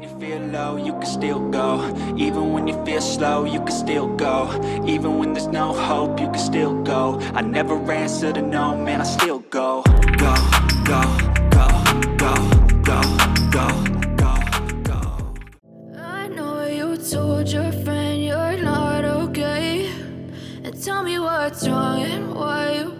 when you feel low, you can still go. Even when you feel slow, you can still go. Even when there's no hope, you can still go. I never answer to no, man, I still go. Go, go, go, go, go, go, go, go. I know you told your friend you're not okay. And tell me what's wrong and why you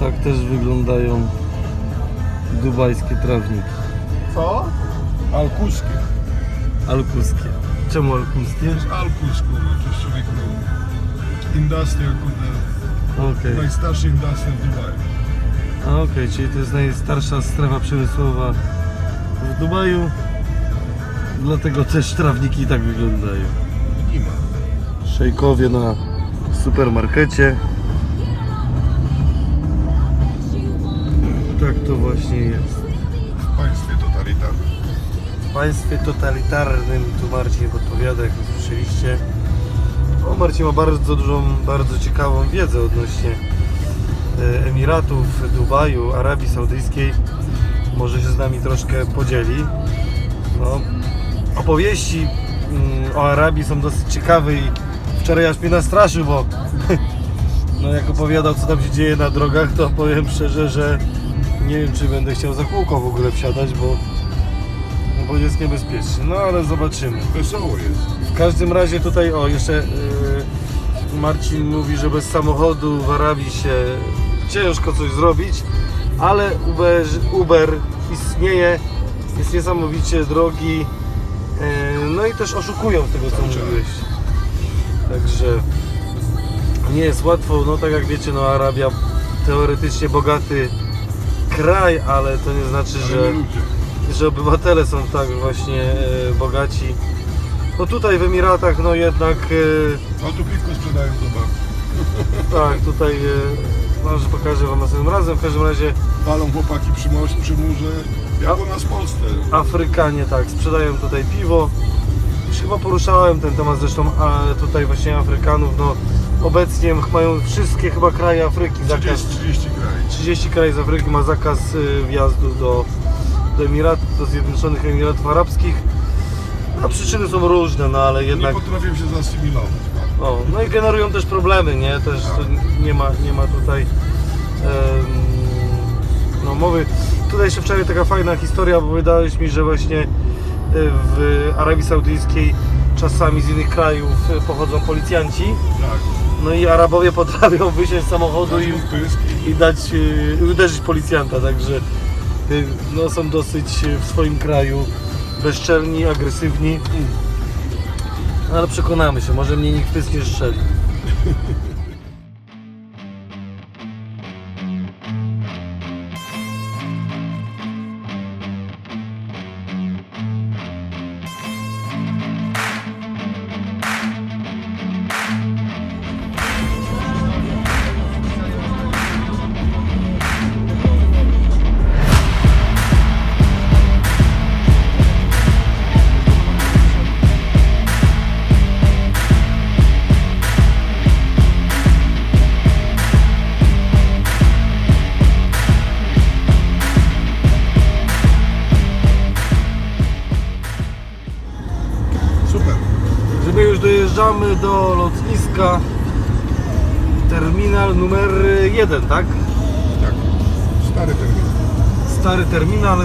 tak też wyglądają dubajskie trawniki. Co? Alkuskie. Alkuskie. Czemu alkuskie? Alkus, kurde, to jest. Industrial, kurde. Okej. Najstarszy industrial w Dubaju. A okej, czyli to jest najstarsza strefa przemysłowa w Dubaju. Dlatego też trawniki tak wyglądają. Nie ma. Szejkowie na supermarkecie. Tak to właśnie jest. W państwie totalitarnym. W państwie totalitarnym, tu Marcin podpowiada, jak słyszeliście. O, Marcin ma bardzo dużą, bardzo ciekawą wiedzę odnośnie e, Emiratów, Dubaju, Arabii Saudyjskiej. Może się z nami troszkę podzieli. No, opowieści mm, o Arabii są dosyć ciekawe i wczoraj aż mnie nastraszył, bo no, jak opowiadał co tam się dzieje na drogach, to powiem szczerze, że nie wiem czy będę chciał za kółko w ogóle wsiadać, bo no bo jest niebezpiecznie. No ale zobaczymy. Wesoło jest. W każdym razie tutaj, o jeszcze yy, Marcin mówi, że bez samochodu w Arabii się ciężko coś zrobić, ale Uber, Uber istnieje, jest niesamowicie drogi, yy, no i też oszukują z tego co Cały czas. mówiłeś. Także nie jest łatwo, no tak jak wiecie, no Arabia teoretycznie bogaty kraj, ale to nie znaczy, że że obywatele są tak właśnie e, bogaci. No tutaj w Emiratach no jednak A tu piwko sprzedają e, tak tutaj e, może pokażę wam następnym razem. W każdym razie Palą chłopaki przy, przy murze. Jak u nas w Polsce. Afrykanie tak sprzedają tutaj piwo. Już chyba poruszałem ten temat zresztą a tutaj właśnie Afrykanów no obecnie mają wszystkie chyba kraje Afryki zakaz 30, 30 krajów. 30 krajów z Afryki ma zakaz e, wjazdu do, do Emiratów, do Zjednoczonych Emiratów Arabskich. A przyczyny są różne, no ale Nie jednak potrafią się zasymilować. O, no i generują też problemy, nie? Też to nie ma, nie ma tutaj em, no mowy. Tutaj jeszcze wczoraj taka fajna historia, bo wydałeś mi, że właśnie e, w Arabii Saudyjskiej czasami z innych krajów e, pochodzą policjanci. Tak. No i Arabowie potrafią wysiąść z samochodu Dać i. i dać, e, uderzyć policjanta, także e, no, są dosyć e, w swoim kraju bezczelni, agresywni. No, ale przekonamy się, może mnie nikt nie strzeli. do lotniska terminal numer 1, tak? Tak. Stary termin. Stary terminal.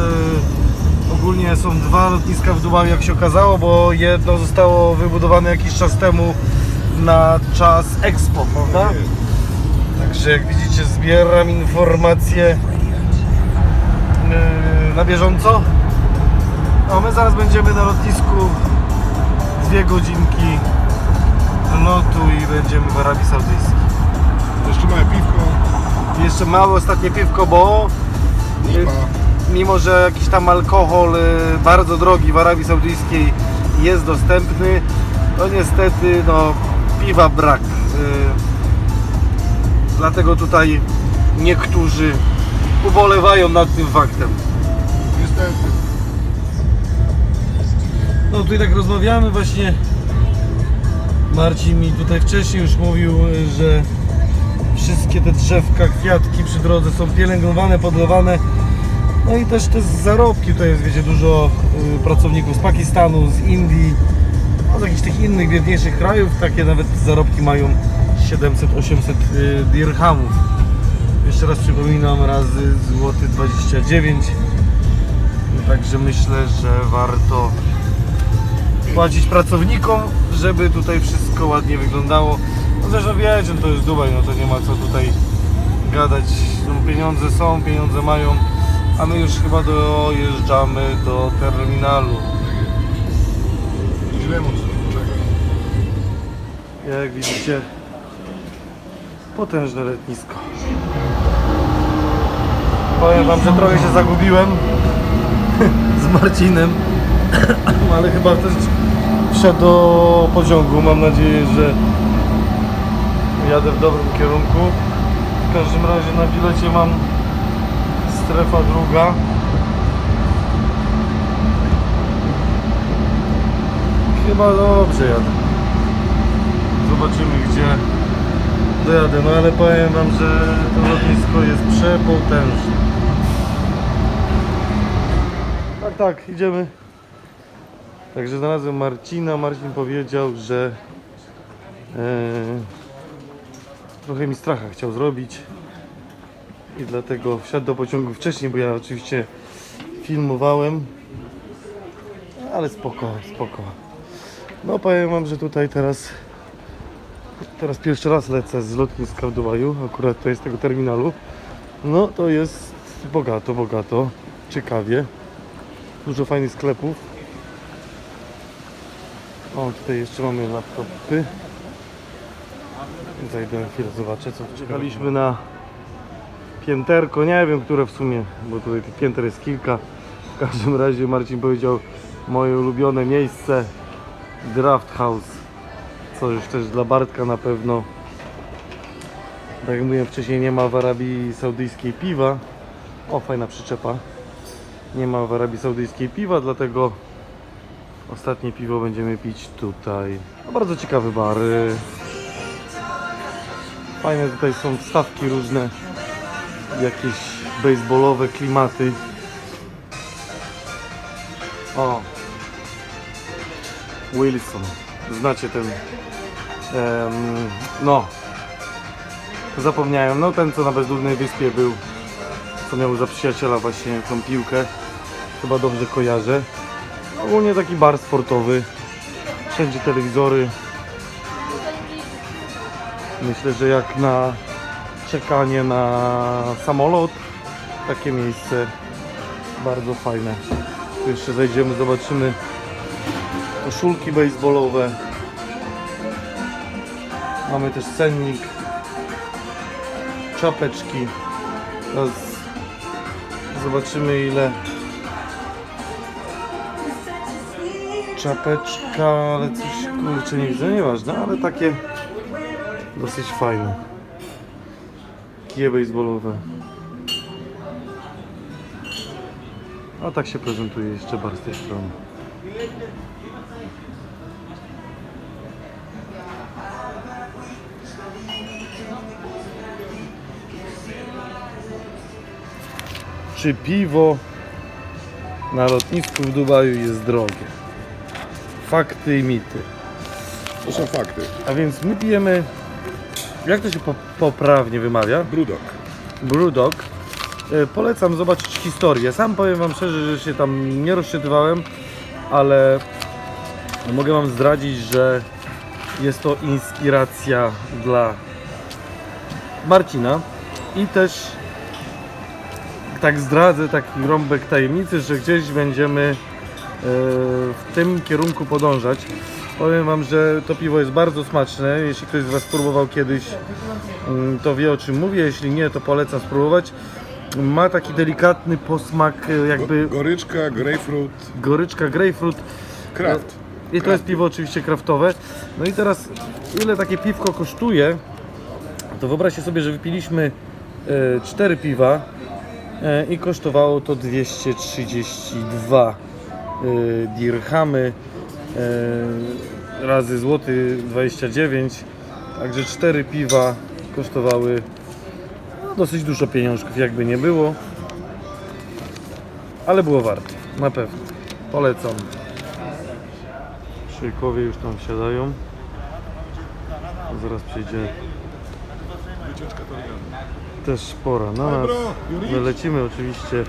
Ogólnie są dwa lotniska w Dubaju, jak się okazało, bo jedno zostało wybudowane jakiś czas temu na czas Expo, prawda? Jest. Także jak widzicie zbieram informacje yy, na bieżąco. A my zaraz będziemy na lotnisku dwie godzinki będziemy w Arabii Saudyjskiej. Jeszcze małe piwko. Jeszcze małe ostatnie piwko, bo Nie ma. mimo że jakiś tam alkohol y, bardzo drogi w Arabii Saudyjskiej jest dostępny, to niestety no, piwa brak. Y, Dlatego tutaj niektórzy ubolewają nad tym faktem. Niestety. No tutaj tak rozmawiamy właśnie. Marcin mi tutaj wcześniej już mówił, że wszystkie te drzewka, kwiatki przy drodze są pielęgnowane, podlewane. No i też te zarobki, tutaj jest wiecie dużo y, pracowników z Pakistanu, z Indii, no, z jakichś tych innych biedniejszych krajów. Takie nawet zarobki mają 700-800 y, dirhamów. Jeszcze raz przypominam, razy złoty 29. Także myślę, że warto płacić pracownikom, żeby tutaj wszystko ładnie wyglądało. No zresztą wiecie, no to jest Dubaj, no to nie ma co tutaj gadać. No, pieniądze są, pieniądze mają, a my już chyba dojeżdżamy do terminalu. Źle. Jak widzicie, potężne letnisko. Powiem wam, że trochę się zagubiłem z Marcinem, ale chyba też wsiadł do pociągu. Mam nadzieję, że jadę w dobrym kierunku. W każdym razie na bilecie mam strefa druga. Chyba dobrze jadę. Zobaczymy gdzie dojadę. No ale powiem wam, że to lotnisko jest przepotężne. Tak, tak, idziemy. Także znalazłem Marcina. Marcin powiedział, że e, trochę mi stracha chciał zrobić. I dlatego wsiadł do pociągu wcześniej, bo ja oczywiście filmowałem. Ale spoko, spoko. No powiem wam, że tutaj teraz Teraz pierwszy raz lecę z lotniska w Dubaju, akurat to jest tego terminalu. No to jest bogato, bogato, ciekawie. Dużo fajnych sklepów. O, tutaj jeszcze mamy laptopy. Zajdę chwilę, zobaczę co Czekaliśmy na pięterko, nie wiem które w sumie, bo tutaj tych pięter jest kilka. W każdym razie Marcin powiedział moje ulubione miejsce Draft House co już też dla Bartka na pewno. Tak jak mówiłem wcześniej, nie ma w Arabii Saudyjskiej piwa. O, fajna przyczepa. Nie ma w Arabii Saudyjskiej piwa, dlatego ostatnie piwo będziemy pić tutaj. No, bardzo ciekawy bar. Fajne tutaj są wstawki różne, jakieś baseballowe klimaty. O, Wilson. Znacie ten. em, no. Zapomniałem. No ten co na bezludnej wyspie był. Co miał za przyjaciela właśnie tą piłkę. Chyba dobrze kojarzę. Ogólnie taki bar sportowy. Wszędzie telewizory. Myślę, że jak na czekanie na samolot. Takie miejsce bardzo fajne. Tu jeszcze zejdziemy, zobaczymy koszulki baseballowe. Mamy też cennik, czapeczki. Teraz zobaczymy ile czapeczka, ale coś kurczę nie widzę, nieważne, ale takie dosyć fajne. Kije baseballowe. A tak się prezentuje jeszcze bar z tej strony. Czy piwo na lotnisku w Dubaju jest drogie? Fakty i mity. To są fakty. A więc my pijemy, jak to się po, poprawnie wymawia? Brudok. Brewdog. E, Polecam zobaczyć historię. Sam powiem Wam szczerze, że się tam nie rozczytywałem, ale mogę Wam zdradzić, że jest to inspiracja dla Marcina i też tak zdradzę taki rąbek tajemnicy, że gdzieś będziemy w tym kierunku podążać. Powiem Wam, że to piwo jest bardzo smaczne. Jeśli ktoś z Was próbował kiedyś, mm, to wie o czym mówię. Jeśli nie, to polecam spróbować. Ma taki delikatny posmak, e, jakby Goryczka, grapefruit, goryczka grapefruit. kraft. I to jest piwo oczywiście kraftowe. No i teraz, ile takie piwko kosztuje? To wyobraźcie sobie, że wypiliśmy e, 4 piwa e, i kosztowało to 232 e, dirhamy e, razy złoty 29. Także 4 piwa kosztowały no, dosyć dużo pieniążków, jakby nie było. Ale było warto, na pewno. Polecam. Szejkowie już tam wsiadają. Zaraz przyjdzie też pora na nas. My lecimy oczywiście.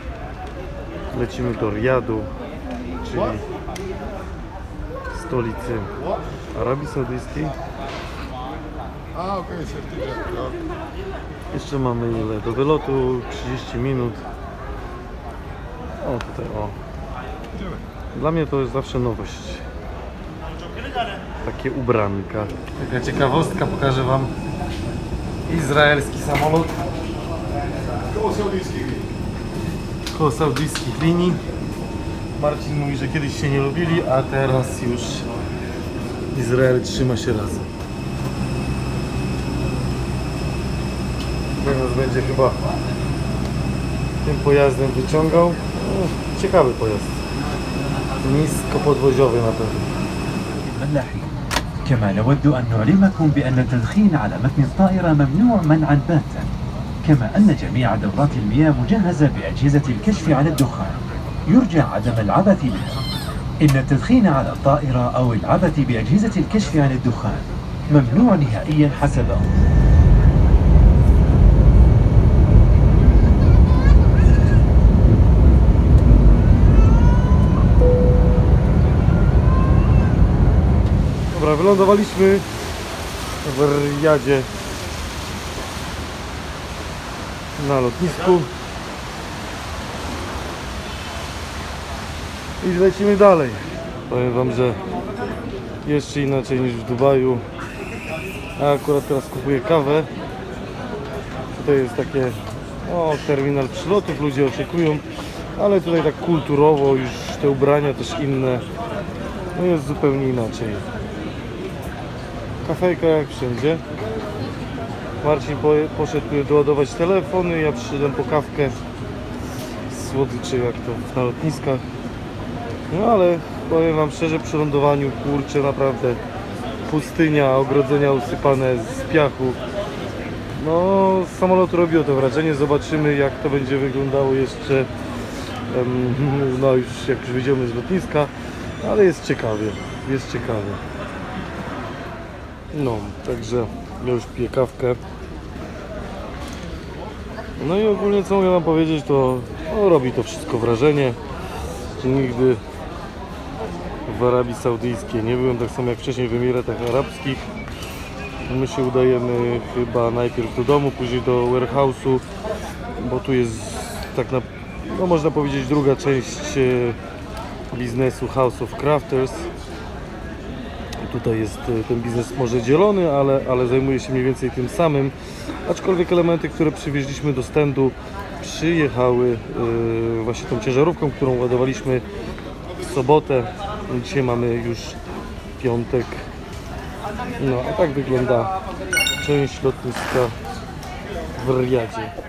Lecimy do Riadu, czyli stolicy Arabii Saudyjskiej. A, okej. No. Jeszcze mamy ile? Do wylotu 30 minut. O tutaj o. Dla mnie to jest zawsze nowość. Takie ubranka. Taka ciekawostka, pokażę Wam izraelski samolot Koło saudyjskich. koło saudyjskich linii. Marcin mówi, że kiedyś się nie lubili, a teraz już Izrael trzyma się razem. Teraz będzie chyba tym pojazdem wyciągał. No, ciekawy pojazd. Niskopodwoziowy na pewno. كما نود أن نعلمكم بأن التدخين على متن الطائرة ممنوع منعا باتا كما أن جميع دورات المياه مجهزة بأجهزة الكشف عن الدخان يرجى عدم العبث بها إن التدخين على الطائرة أو العبث بأجهزة الكشف عن الدخان ممنوع نهائيا حسب Dobra, wylądowaliśmy w Riyadzie na lotnisku. I lecimy dalej. Powiem Wam, że jeszcze inaczej niż w Dubaju. A akurat teraz kupuję kawę. Tutaj jest takie o, terminal przylotów, ludzie oczekują, ale tutaj tak kulturowo już te ubrania też inne. No jest zupełnie inaczej. Kafejka jak wszędzie. Marcin po, poszedł doładować telefony, ja przyszedłem po kawkę słodyczy jak to na lotniskach. No ale powiem wam szczerze przy lądowaniu kurczę naprawdę pustynia, ogrodzenia usypane z piachu. No z samolotu robiło to wrażenie, zobaczymy jak to będzie wyglądało jeszcze no już jak już wyjdziemy z lotniska, ale jest ciekawie, jest ciekawie. No, także ja już piję kawkę. No i ogólnie co mogę wam powiedzieć, to no, robi to wszystko wrażenie. Nigdy w Arabii Saudyjskiej nie byłem, tak samo jak wcześniej w Emiratach Arabskich. My się udajemy chyba najpierw do domu, później do warehouse'u, bo tu jest tak na, no można powiedzieć druga część e, biznesu House of Crafters. Tutaj jest e, ten biznes może dzielony, ale, ale zajmuje się mniej więcej tym samym. Aczkolwiek elementy, które przywieźliśmy do standu przyjechały e, właśnie tą ciężarówką, którą ładowaliśmy w sobotę. Dzisiaj mamy już piątek. No a tak wygląda część lotniska w Riyadzie.